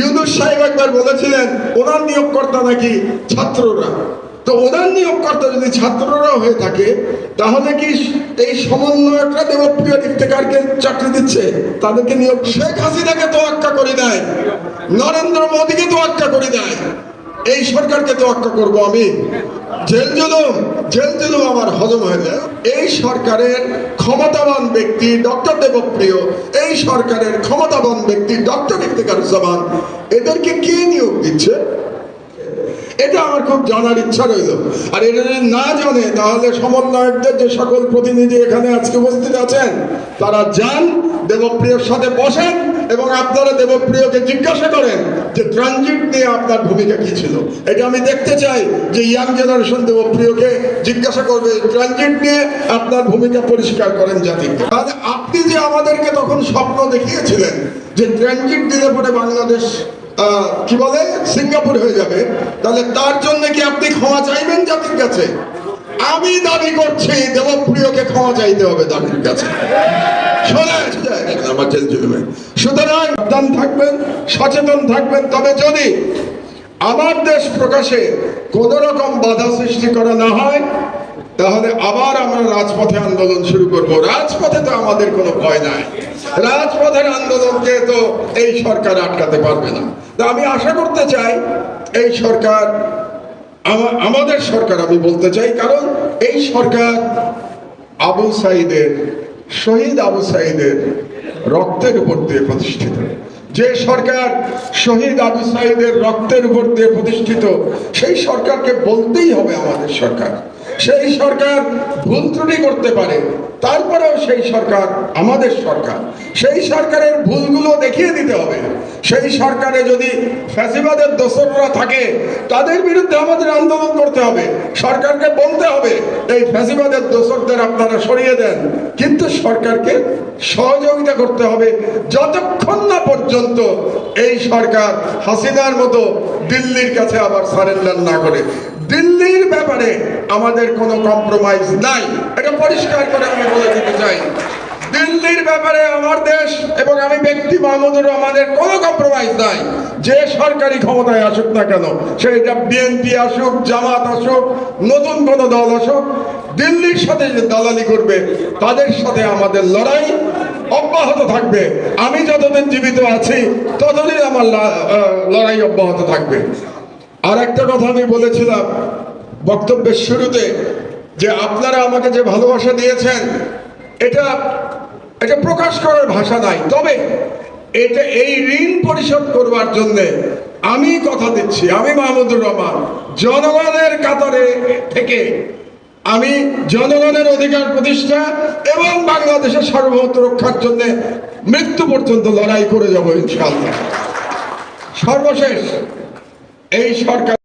ইউনুস সাহেব একবার বলেছিলেন, ওনার নিয়োগকর্তা নাকি ছাত্ররা? তো ওনার নিয়োগকর্তা যদি ছাত্ররা হয়ে থাকে, তাহলে কি এই সমন্বয়করা দেবপ্রিয় ইফতেকারকে চাকরি দিচ্ছে? তাদেরকে নিয়োগ শেখ হাসিনাকে তোয়াক্কা করে দেয়, নরেন্দ্র মোদীকে তোয়াক্কা করে দেয়। এই সরকারকে তো তোয়াক্কা করব আমি। জেল জুলুম জেল জুলুম আমার হজম হয়ে যায় এই সরকারের ক্ষমতাবান ব্যক্তি ডক্টর দেবপ্রিয়, এই সরকারের ক্ষমতাবান ব্যক্তি ডক্টর ইফতেকারুজ্জামান এদেরকে কে নিয়োগ দিচ্ছে? এটা আমার খুব জানার ইচ্ছা রইল। আর এটা যদি না জানে, তাহলে সমন্বয়কদের যে সকল প্রতিনিধি এখানে আজকে উপস্থিত আছেন, তারা যান দেবপ্রিয়র সাথে বসেন এবং আপনারা দেবপ্রিয়কে জিজ্ঞাসা করেন যে ট্রানজিট নিয়ে আপনার ভূমিকা কি ছিল? এটা আমি দেখতে চাই যে ইয়াং জেনারেশন দেবপ্রিয়কে জিজ্ঞাসা করবে, ট্রানজিট নিয়ে আপনার ভূমিকা পরিষ্কার করেন জাতিকে। তাহলে আপনি যে আমাদেরকে তখন স্বপ্ন দেখিয়েছিলেন যে ট্রানজিট দিলে পরে বাংলাদেশ কি বলে, সিঙ্গাপুর হয়ে যাবে, তাহলে তার জন্য কি আপনি ক্ষমা চাইবেন জাতির কাছে? আমি দাবি করছি দেবপ্রিয়কে ক্ষমা চাইতে হবে জাতির কাছে। সুতরাং সাবধান থাকবেন, সচেতন থাকবেন। তবে যদি আমার দেশ প্রকাশে কোন রকম বাধা সৃষ্টি করা না হয়, তাহলে আবার আমরা রাজপথে আন্দোলন শুরু করব। রাজপথে তো আমাদের কোনো ভয় নাই। রাজপথের আন্দোলনকে তো এই সরকার আটকাতে পারবে না। তা আমি আশা করতে চাই, এই সরকার আমাদের সরকার আমি বলতে চাই, কারণ এই সরকার আবু সাইদের শহীদ আবু সাইদের রক্তের উপর দিয়ে প্রতিষ্ঠিত। যে সরকার শহীদ আবু সাইদের রক্তের উপর দিয়ে প্রতিষ্ঠিত, সেই সরকারকে বলতেই হবে আমাদের সরকার। সেই সরকার ভুল ত্রুটি করতে পারে তারপরেও সেই সরকার আমাদের সরকার। সেই সরকারের ভুলগুলো দেখিয়ে দিতে হবে। সেই সরকারে যদি ফ্যাসিবাদের দোসররা থাকে, তাদের বিরুদ্ধে আমাদের আন্দোলন করতে হবে। সরকারকে বলতে হবে, এই ফ্যাসিবাদের দোসরদের আপনারা সরিয়ে দেন। কিন্তু সরকারকে সহযোগিতা করতে হবে। যতক্ষণ না পর্যন্ত এই সরকার হাসিনার মতো দিল্লির কাছে আবার সারেন্ডার না করে। দিল্লির ব্যাপারে আমাদের কোনো কম্প্রোমাইজ নাই। এটা পরিষ্কার করে আমি বলে দিতে চাই। দিল্লির ব্যাপারে আমার দেশ এবং আমি ব্যক্তি মাহমুদুর রহমানের কোনো কম্প্রোমাইজ নাই। যে সরকারি ক্ষমতায় আসুক না কেন, সেটা বিএনপি আসুক, জামাত আসুক, নতুন কোন দল আসুক, দিল্লির সাথে যে দালালি করবে, তাদের সাথে আমাদের লড়াই অব্যাহত থাকবে। আমি যতদিন জীবিত আছি, ততদিন আমার লড়াই অব্যাহত থাকবে। আর একটা কথা আমি বলেছিলাম বক্তব্যের শুরুতে যে আপনারা আমাকে যে ভালোবাসা দিয়েছেন, এটা এটা প্রকাশ করার ভাষা নাই। তবে এটা এই ঋণ পরিশোধ করবার জন্য আমি কথা দিচ্ছি, আমি মাহমুদুর রহমান। জনগণের কাতারে থেকে আমি জনগণের অধিকার প্রতিষ্ঠা এবং বাংলাদেশের সার্বভৌমত্ব রক্ষার জন্য মৃত্যু পর্যন্ত লড়াই করে যাব ইনশাআল্লাহ। সর্বশেষ এই সরকার